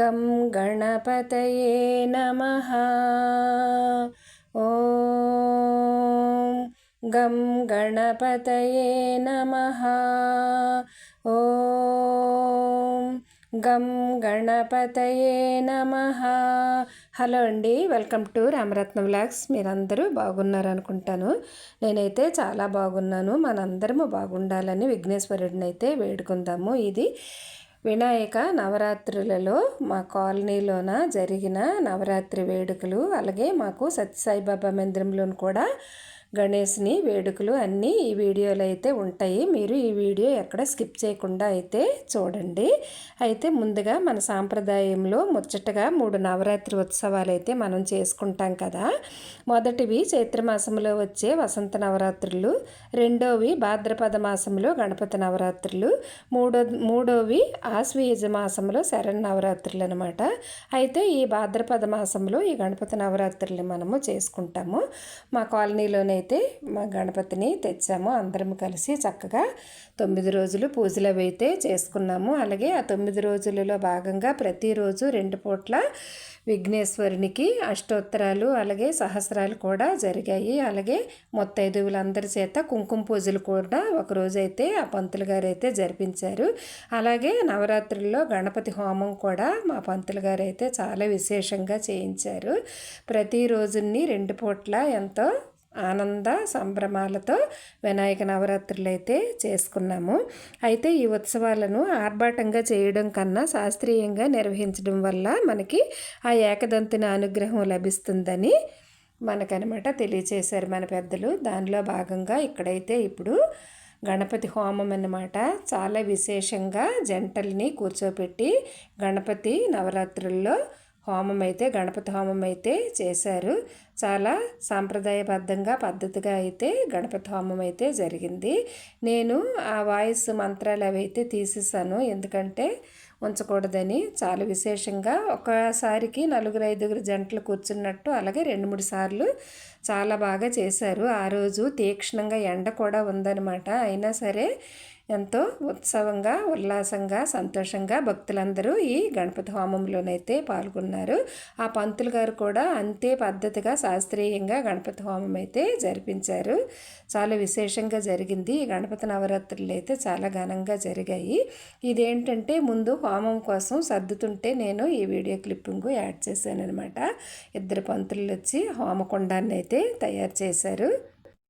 గం గణపతయే నమ. ఓం గం గణపతయే నమ. ఓం గం గణపతయే నమ. హలో అండి వెల్కమ్ టు రామరత్న వ్లాగ్స్. మీరందరూ బాగున్నారనుకుంటాను. నేనైతే చాలా బాగున్నాను. మనందరము బాగుండాలని విఘ్నేశ్వరుడిని అయితే వేడుకుందాము. ఇది వినాయక నవరాత్రులలో మా కాలనీలోన జరిగిన నవరాత్రి వేడుకలు అలాగే మాకు సత్యసాయిబాబా మందిరంలోను కూడా గణేష్ని వేడుకలు అన్నీ ఈ వీడియోలో అయితే ఉంటాయి. మీరు ఈ వీడియో ఎక్కడ స్కిప్ చేయకుండా అయితే చూడండి. అయితే ముందుగా మన సాంప్రదాయంలో ముచ్చటగా మూడు నవరాత్రి ఉత్సవాలు అయితే మనం చేసుకుంటాం కదా. మొదటివి చైత్రమాసంలో వచ్చే వసంత నవరాత్రులు రెండోవి భాద్రపద మాసంలో గణపతి నవరాత్రులు మూడో మూడోవి ఆశ్వయుజ మాసంలో శరణ్ నవరాత్రులు అనమాట అయితే ఈ భాద్రపద మాసంలో ఈ గణపతి నవరాత్రులు మనము చేసుకుంటాము. మా కాలనీలోనే అయితే మా గణపతిని తెచ్చాము. అందరం కలిసి చక్కగా తొమ్మిది రోజులు పూజలు అవి అయితే చేసుకున్నాము. అలాగే ఆ తొమ్మిది రోజులలో భాగంగా ప్రతిరోజు రెండు పూట్ల విఘ్నేశ్వరునికి అష్టోత్తరాలు అలాగే సహస్రాలు కూడా జరిగాయి. అలాగే మొత్తైదువులందరి చేత కుంకుమ పూజలు కూడా ఒకరోజు అయితే ఆ పంతులు గారు అయితే జరిపించారు. అలాగే నవరాత్రుల్లో గణపతి హోమం కూడా మా పంతులు గారు అయితే చాలా విశేషంగా చేయించారు. ప్రతిరోజుని రెండు పూట్ల ఎంతో ఆనంద సంభ్రమాలతో వినాయక నవరాత్రులు అయితే చేసుకున్నాము. అయితే ఈ ఉత్సవాలను ఆర్భాటంగా చేయడం కన్నా శాస్త్రీయంగా నిర్వహించడం వల్ల మనకి ఆ ఏకదంతుని అనుగ్రహం లభిస్తుందని మనకనమాట తెలియచేశారు మన పెద్దలు. దానిలో భాగంగా ఇక్కడైతే ఇప్పుడు గణపతి హోమం అన్నమాట. చాలా విశేషంగా జంటల్ని కూర్చోపెట్టి గణపతి నవరాత్రుల్లో హోమం అయితే గణపతి హోమం అయితే చేశారు. చాలా సాంప్రదాయబద్ధంగా పద్ధతిగా అయితే గణపతి హోమం అయితే జరిగింది. నేను ఆ వాయిస్ మంత్రాలు అవి అయితే తీసేసాను ఎందుకంటే ఉంచకూడదని చాలా విశేషంగా ఒకసారికి నలుగురు ఐదుగురు జంటలు కూర్చున్నట్టు అలాగే రెండు మూడు సార్లు చాలా బాగా చేశారు. ఆ రోజు తీక్షణంగా ఎండ కూడా ఉందన్నమాట. అయినా సరే ఎంతో ఉత్సవంగా ఉల్లాసంగా సంతోషంగా భక్తులందరూ ఈ గణపతి హోమంలోనైతే పాల్గొన్నారు. ఆ పంతులు గారు కూడా అంతే పద్ధతిగా శాస్త్రీయంగా గణపతి హోమం అయితే జరిపించారు. చాలా విశేషంగా జరిగింది. ఈ గణపతి నవరాత్రులు అయితే చాలా ఘనంగా జరిగాయి. ఇదేంటంటే ముందు హోమం కోసం సర్దుతుంటే నేను ఈ వీడియో క్లిప్పింగ్ యాడ్ చేశాను అనమాట ఇద్దరు పంతులు వచ్చి హోమకుండాన్ని అయితే తయారు చేశారు.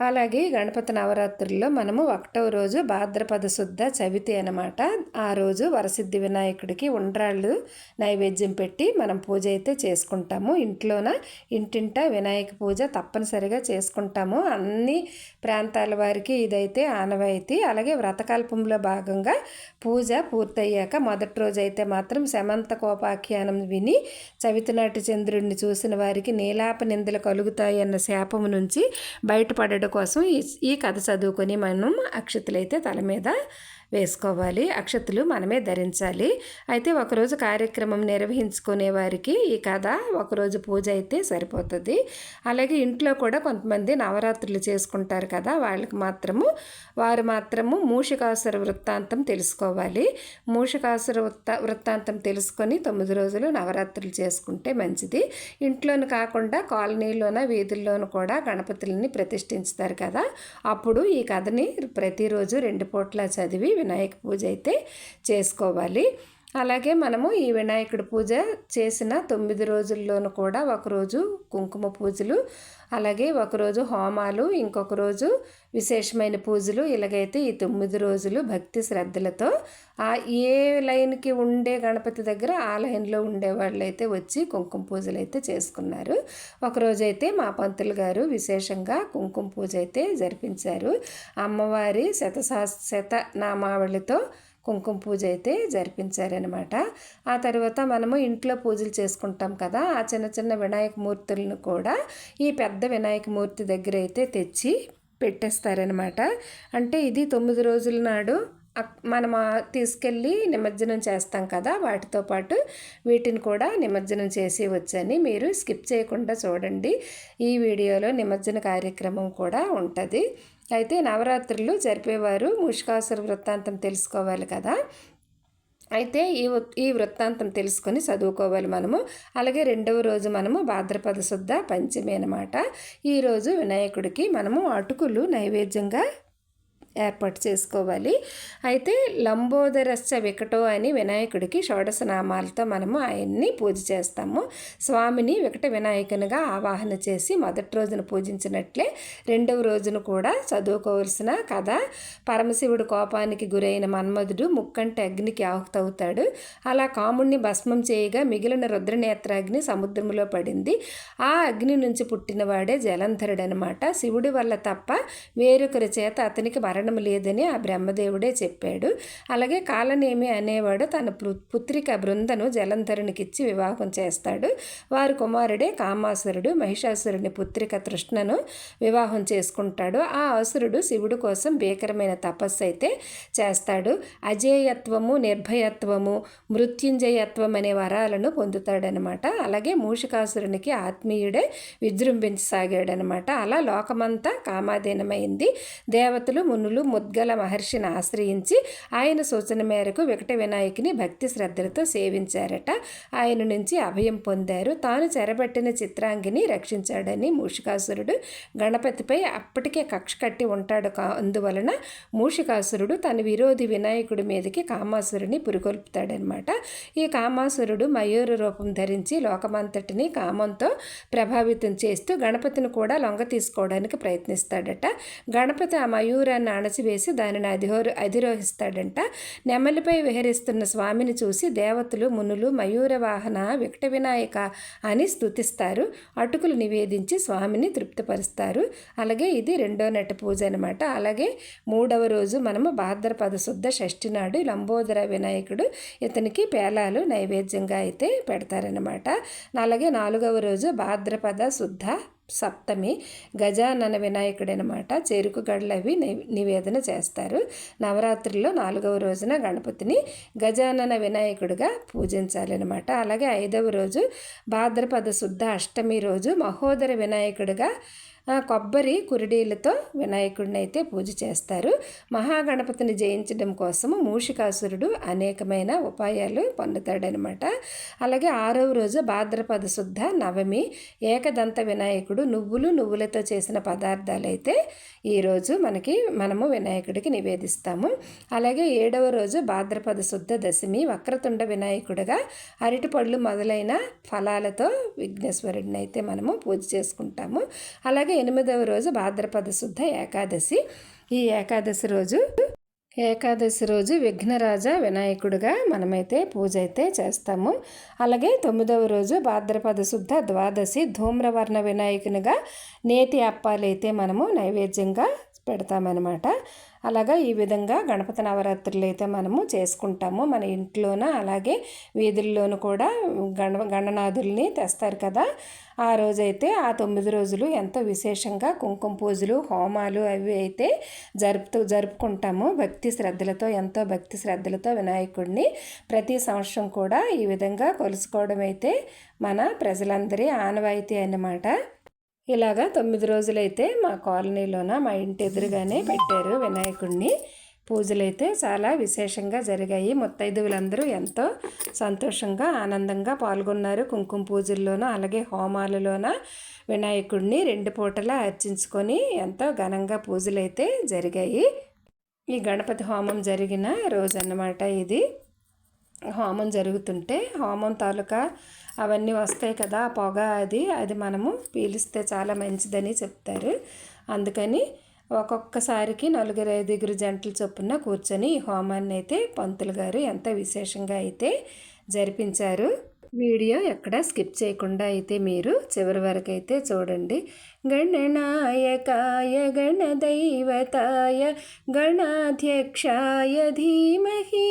అలాగే గణపతి నవరాత్రుల్లో మనము ఒకటవ రోజు భాద్రపద శుద్ధ చవితి అనమాట ఆ రోజు వరసిద్ధి వినాయకుడికి ఉండ్రాళ్ళు నైవేద్యం పెట్టి మనం పూజ అయితే చేసుకుంటాము. ఇంట్లోన ఇంటింట వినాయక పూజ తప్పనిసరిగా చేసుకుంటాము. అన్ని ప్రాంతాల వారికి ఇదైతే ఆనవాయితీ. అలాగే వ్రతకల్పంలో భాగంగా పూజ పూర్తయ్యాక మొదటి రోజు అయితే మాత్రం శమంత కోపాఖ్యానం విని చవితి నాటి చంద్రుడిని చూసిన వారికి నీలాప నిందలు కలుగుతాయి అన్న శాపము నుంచి బయటపడడం కోసం ఈ ఈ కథ చదువుకొని మనం అక్షతలైతే తల మీద వేసుకోవాలి. అక్షతులు మనమే ధరించాలి. అయితే ఒకరోజు కార్యక్రమం నిర్వహించుకునే వారికి ఈ కథ ఒకరోజు పూజ అయితే సరిపోతుంది. అలాగే ఇంట్లో కూడా కొంతమంది నవరాత్రులు చేసుకుంటారు కదా వాళ్ళకి మాత్రము వారు మాత్రము మూషికాసుర వృత్తాంతం తెలుసుకోవాలి. మూషికాసుర వృత్త వృత్తాంతం తెలుసుకొని తొమ్మిది రోజులు నవరాత్రులు చేసుకుంటే మంచిది. ఇంట్లోనే కాకుండా కాలనీలోన వీధుల్లోనూ కూడా గణపతులని ప్రతిష్ఠించుతారు కదా. అప్పుడు ఈ కథని ప్రతిరోజు రెండు పూట్ల చదివి వినాయక పూజ అయితే చేసుకోవాలి. అలాగే మనము ఈ వినాయకుడి పూజ చేసిన తొమ్మిది రోజుల్లోనూ కూడా ఒకరోజు కుంకుమ పూజలు అలాగే ఒకరోజు హోమాలు ఇంకొక రోజు విశేషమైన పూజలు ఇలాగైతే ఈ తొమ్మిది రోజులు భక్తి శ్రద్ధలతో ఆ ఏ లైన్కి ఉండే గణపతి దగ్గర ఆ లైన్లో ఉండే వాళ్ళు అయితే వచ్చి కుంకుమ పూజలు అయితే చేసుకున్నారు. ఒకరోజైతే మా పంతులు గారు విశేషంగా కుంకుమ పూజ అయితే జరిపించారు. అమ్మవారి శత శత నామావళితో కుంకుమ పూజ అయితే జరిపించారనమాట ఆ తర్వాత మనము ఇంట్లో పూజలు చేసుకుంటాం కదా ఆ చిన్న చిన్న వినాయక మూర్తులను కూడా ఈ పెద్ద వినాయక మూర్తి దగ్గర అయితే తెచ్చి పెట్టేస్తారనమాట అంటే ఇది తొమ్మిది రోజుల నాడు మనం తీసుకెళ్ళి నిమజ్జనం చేస్తాం కదా వాటితో పాటు వీటిని కూడా నిమజ్జనం చేసి వచ్చని మీరు స్కిప్ చేయకుండా చూడండి. ఈ వీడియోలో నిమజ్జన కార్యక్రమం కూడా ఉంటుంది. అయితే నవరాత్రులు జరిపేవారు ముష్కాసుర వృత్తాంతం తెలుసుకోవాలి కదా. అయితే ఈ వృ- ఈ వృత్తాంతం తెలుసుకొని చదువుకోవాలి మనము. అలాగే రెండవ రోజు మనము భాద్రపద శుద్ధ పంచమి అనమాట ఈరోజు వినాయకుడికి మనము అటుకులు నైవేద్యంగా ఏర్పాటు చేసుకోవాలి. అయితే లంబోదరస్య వికటో అని వినాయకుడికి షోడశ నామాలతో మనము ఆయన్ని పూజ చేస్తాము. స్వామిని వికట వినాయకునిగా ఆవాహన చేసి మొదటి రోజున పూజించినట్లే రెండవ రోజున కూడా చదువుకోవలసిన కథ. పరమశివుడు కోపానికి గురైన మన్మధుడు ముక్కంటి అగ్నికి ఆహుతవుతాడు. అలా కాముణ్ణి భస్మం చేయగా మిగిలిన రుద్రనేత్రాగ్ని సముద్రంలో పడింది. ఆ అగ్ని నుంచి పుట్టినవాడే జలంధరుడు అనమాట శివుడి వల్ల తప్ప వేరొకరి చేత అతనికి మరణం లేదని ఆ బ్రహ్మదేవుడే చెప్పాడు. అలాగే కాలనేమి అనేవాడు తన పుత్రిక బృందను జలంధరునికిచ్చి వివాహం చేస్తాడు. వారి కుమారుడే కామాసురుడు మహిషాసురుని పుత్రిక తృష్ణను వివాహం చేసుకుంటాడు. ఆ అసురుడు శివుడు కోసం భీకరమైన తపస్సు అయితే చేస్తాడు. అజేయత్వము నిర్భయత్వము మృత్యుంజయత్వం అనే వరాలను పొందుతాడనమాట. అలాగే మూషికాసురునికి ఆత్మీయుడే విజృంభించసాగాడనమాట. అలా లోకమంతా కామాధీనమైంది. దేవతలు మునులు ముద్గల మహర్షిని ఆశ్రయించి ఆయన సూచన మేరకు వికట వినాయకుని భక్తి శ్రద్ధలతో సేవించారట. ఆయన నుంచి అభయం పొందారు. తాను చెరబట్టిన చిత్రాంగిని రక్షించాడని మూషికాసురుడు గణపతిపై అప్పటికే కక్ష కట్టి ఉంటాడు. కా అందువలన మూషికాసురుడు తన విరోధి వినాయకుడి మీదకి కామాసురుని పురికొల్పుతాడనమాట. ఈ కామాసురుడు మయూర రూపం ధరించి లోకమంతటిని కామంతో ప్రభావితం చేస్తూ గణపతిని కూడా లొంగ తీసుకోవడానికి ప్రయత్నిస్తాడట. గణపతి ఆ మయూరాన్ని అణచివేసి దానిని అధిహోరు అధిరోహిస్తాడంట. నెమలిపై విహరిస్తున్న స్వామిని చూసి దేవతలు మునులు మయూర వాహన వికట వినాయక అని స్తుతిస్తారు. అటుకులు నివేదించి స్వామిని తృప్తిపరుస్తారు. అలాగే ఇది రెండో నట పూజ అనమాట అలాగే మూడవ రోజు మనము భాద్రపద శుద్ధ షష్ఠి నాడు లంబోదర వినాయకుడు ఇతనికి పేలాలు నైవేద్యంగా అయితే పెడతారనమాట అలాగే నాలుగవ రోజు భాద్రపద శుద్ధ సప్తమి గజానన వినాయకుడు అనమాట చెరుకు గడలు అవి నివేదన చేస్తారు. నవరాత్రుల్లో నాలుగవ రోజున గణపతిని గజానన వినాయకుడిగా పూజించాలన్నమాట. అలాగే ఐదవ రోజు భాద్రపద శుద్ధ అష్టమి రోజు మహోదర వినాయకుడిగా కొబ్బరి కురిడీలతో వినాయకుడిని అయితే పూజ చేస్తారు. మహాగణపతిని జయించడం కోసం మూషికాసురుడు అనేకమైన ఉపాయాలు పొందుతాడనమాట. అలాగే ఆరవ రోజు భాద్రపద శుద్ధ నవమి ఏకదంత వినాయకుడు నువ్వులు నువ్వులతో చేసిన పదార్థాలు అయితే ఈరోజు మనకి మనము వినాయకుడికి నివేదిస్తాము. అలాగే ఏడవ రోజు భాద్రపద శుద్ధ దశమి వక్రతుండ వినాయకుడిగా అరటిపళ్ళు మొదలైన ఫలాలతో విఘ్నేశ్వరుడిని అయితే మనము పూజ చేసుకుంటాము. అలాగే ఎనిమిదవ రోజు భాద్రపద శుద్ధ ఏకాదశి. ఈ ఏకాదశి రోజు ఏకాదశి రోజు విఘ్నరాజ వినాయకుడిగా మనమైతే పూజ అయితే చేస్తాము. అలాగే తొమ్మిదవ రోజు భాద్రపద శుద్ధ ద్వాదశి ధూమ్రవర్ణ వినాయకునిగా నేతి అప్పాలైతే మనము నైవేద్యంగా పెడతామన్నమాట. అలాగా ఈ విధంగా గణపతి నవరాత్రులు అయితే మనము చేసుకుంటాము. మన ఇంట్లోన అలాగే వీధుల్లోనూ కూడా గణ గణనాథుల్ని తెస్తారు కదా. ఆ రోజైతే ఆ తొమ్మిది రోజులు ఎంతో విశేషంగా కుంకుమ పూజలు హోమాలు అవి అయితే జరుపుతూ జరుపుకుంటాము. భక్తి శ్రద్ధలతో ఎంతో భక్తి శ్రద్ధలతో వినాయకుడిని ప్రతి సంవత్సరం కూడా ఈ విధంగా కొలుసుకోవడం అయితే మన ప్రజలందరి ఆనవాయితీ అన్నమాట. ఇలాగా తొమ్మిది రోజులైతే మా కాలనీలోన మా ఇంటి ఎదురుగానే పెట్టారు వినాయకుడిని పూజలైతే చాలా విశేషంగా జరిగాయి. ముత్తైదువులందరూ ఎంతో సంతోషంగా ఆనందంగా పాల్గొన్నారు. కుంకుమ పూజల్లోనూ అలాగే హోమాలలోన వినాయకుడిని రెండు పూటలా అర్చించుకొని ఎంతో ఘనంగా పూజలైతే జరిగాయి. ఈ గణపతి హోమం జరిగిన రోజు అన్నమాట ఇది. హోమం జరుగుతుంటే హోమం తాలూకా అవన్నీ వస్తాయి కదా పొగ అది అది మనము పీలిస్తే చాలా మంచిదని చెప్తారు. అందుకని ఒక్కొక్కసారికి నలుగురు ఐదుగురు జంటల చొప్పున కూర్చొని ఈ హోమాన్ని అయితే పంతులు గారు ఎంత విశేషంగా అయితే జరిపించారు. వీడియో ఎక్కడ స్కిప్ చేయకుండా అయితే మీరు చివరి వరకు అయితే చూడండి. గణనాయకాయ గణదైవతాయ గణాధ్యక్షాయ ధీమహి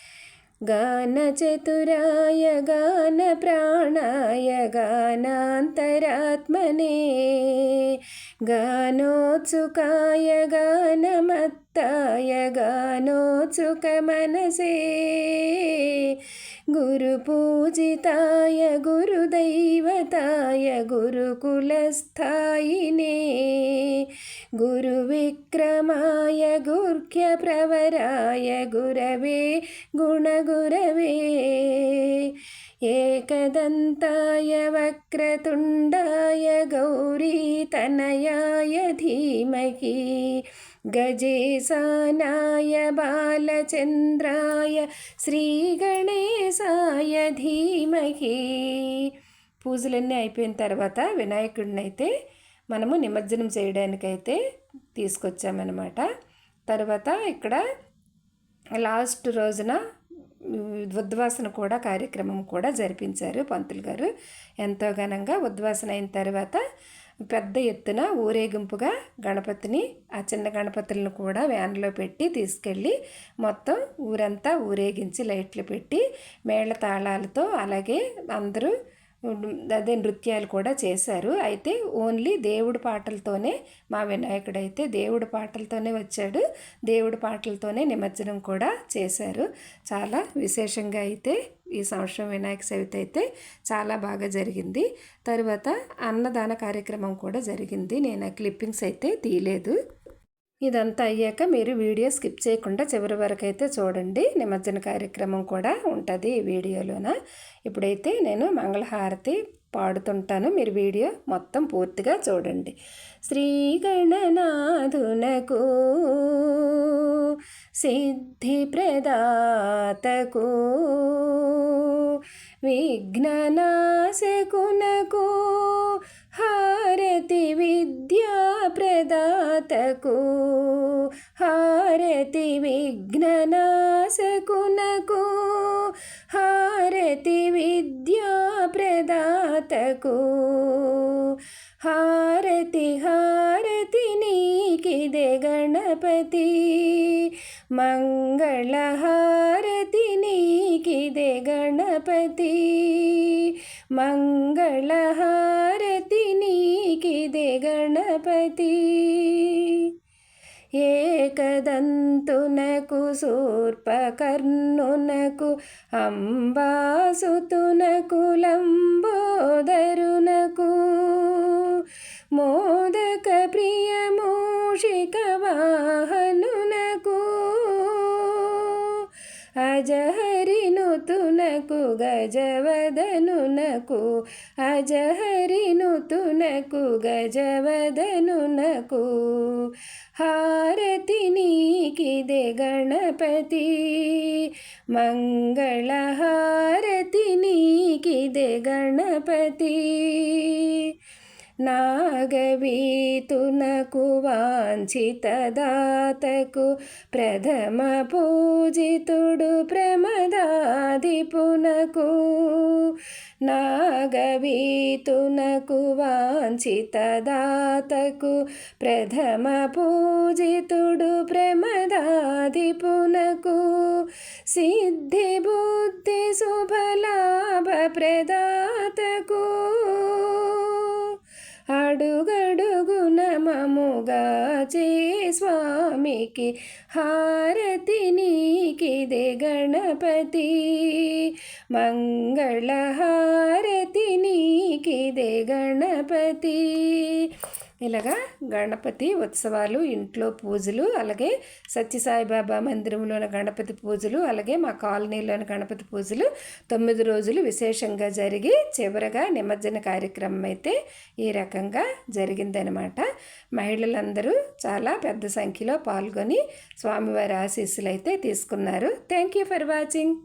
गानचतुराय गानप्राणाय गानान्तरात्मने गानोत्सुकाय गानमत्ताय गानोत्सुकमनसे गुरुपूजिताय गुरुदैवताय गुरुकुलस्थायिने गुरुविक्रमाय गुर्ख्यप्रवराय गुरवे गुणगुरवे एकदन्ताय वक्रतुण्डाय गौरीतनयाय धीमहि गजेशानाय बालचन्द्राय శ్రీగణేశాయ ధీమహి పూజలన్నీ అయిపోయిన తర్వాత వినాయకుడిని అయితే మనము నిమజ్జనం చేయడానికైతే తీసుకొచ్చామన్నమాట తర్వాత ఇక్కడ లాస్ట్ రోజున ఉద్వాసన కూడా కార్యక్రమం కూడా జరిపించారు పంతులు గారు ఎంతో ఘనంగా ఉద్వాసన అయిన తర్వాత పెద్ద ఎత్తున ఊరేగింపుగా గణపతిని ఆ చిన్న గణపతులను కూడా వ్యాన్లో పెట్టి తీసుకెళ్ళి మొత్తం ఊరంతా ఊరేగించి లైట్లు పెట్టి మేళ తాళాలతో అలాగే అందరూ అదే నృత్యాలు కూడా చేశారు. అయితే ఓన్లీ దేవుడి పాటలతోనే మా వినాయకుడు అయితే దేవుడి పాటలతోనే వచ్చాడు. దేవుడి పాటలతోనే నిమజ్జనం కూడా చేశారు. చాలా విశేషంగా అయితే ఈ సంవత్సరం వినాయక చవితి అయితే చాలా బాగా జరిగింది. తర్వాత అన్నదాన కార్యక్రమం కూడా జరిగింది. నేను ఆ క్లిప్పింగ్స్ అయితే తీయలేదు. ఇదంతా అయ్యాక మీరు వీడియో స్కిప్ చేయకుండా చివరి వరకు అయితే చూడండి. నిమజ్జన కార్యక్రమం కూడా ఉంటుంది ఈ వీడియోలోన. ఇప్పుడైతే నేను మంగళహారతి పాడుతుంటాను. మీరు వీడియో మొత్తం పూర్తిగా చూడండి. శ్రీ గణనాథునకు సిద్ధి ప్రదాతకు విఘ్ననాశకునకు హారతి విద్యా ప్రదాతకు హారతి విఘ్ననాశకునకు హారతి విద్యా ప్రదాతకు హారతి హారతి నీకిదే గణపతి మంగళహారతి నీకిదే గణపతి. మంగళహారతి నీకిదే గణపతి. ఏకదంతునకు సూర్పకర్ణునకు అంబాసుతునకు లంబోదరునకు మోదక ప్రియమూషిక వాహను అజహరినుతునకు గజవదనునకు అజహరినుతునకు గజవదనునకు హారతి నీకిదే గణపతి. మంగళహారతి నీకిదే గణపతి. నాగవీతునకు వాంఛితదాతకు ప్రథమ పూజితుడు ప్రమదాధిపునకు నాగవీతునకు వాంఛితదాతకు ప్రథమ పూజితుడు ప్రమదాధిపునకు సిద్ధి బుద్ధి శుభలాభ ప్రదాతకు. అడుగడుగున మముగా చే స్వామికి హారతి నీకిదే గణపతి. మంగళహారతి నీకిదే గణపతి. ఇలాగా గణపతి ఉత్సవాలు ఇంట్లో పూజలు అలాగే సత్యసాయిబాబా మందిరంలోని గణపతి పూజలు అలాగే మా కాలనీలోని గణపతి పూజలు తొమ్మిది రోజులు విశేషంగా జరిగి చివరగా నిమజ్జన కార్యక్రమం అయితే ఈ రకంగా జరిగిందనమాట. మహిళలందరూ చాలా పెద్ద సంఖ్యలో పాల్గొని స్వామివారి ఆశీస్సులు అయితే తీసుకున్నారు. Thank you for watching